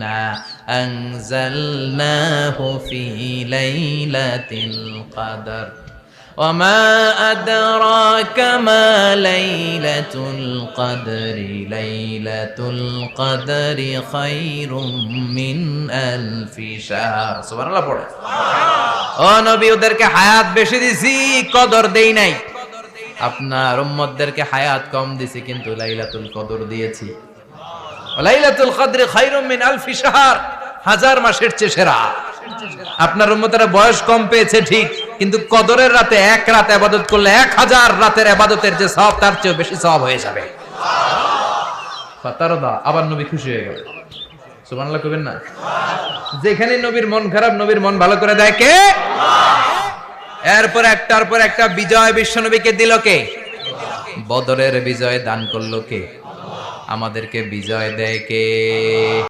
ইন্না আনজালনাহু ফি লাইলাতিল কদর وما أدراك ما ليلة القدر ليلة القدر خير من ألف شهر سبحان الله পড়ে ও নবী ওদেরকে হায়াত বেশি দিছি কদর দেই নাই আপনার উম্মতদেরকে হায়াত কম দিছি কিন্তু লাইলাতুল কদর দিয়েছি লাইলাতুল হাজার মাসের চেয়ে সেরা। আপনার বয়স কম পেয়েছে, ঠিক। কিন্তু কদরের রাতে এক রাত আবাদত করলে এক হাজার রাতের আবাদতের যে সব তার চেয়ে বেশি সব হয়ে যাবে। আবার নবী খুশি হয়ে গেল। যেখানে নবীর মন খারাপ, নবীর মন ভালো করে দেয় কে? এরপর একটার পর একটা বিজয় বিশ্বনবীকে দিল কে? বদরের বিজয় দান করল কে? আমাদেরকে বিজয় দেয় কে?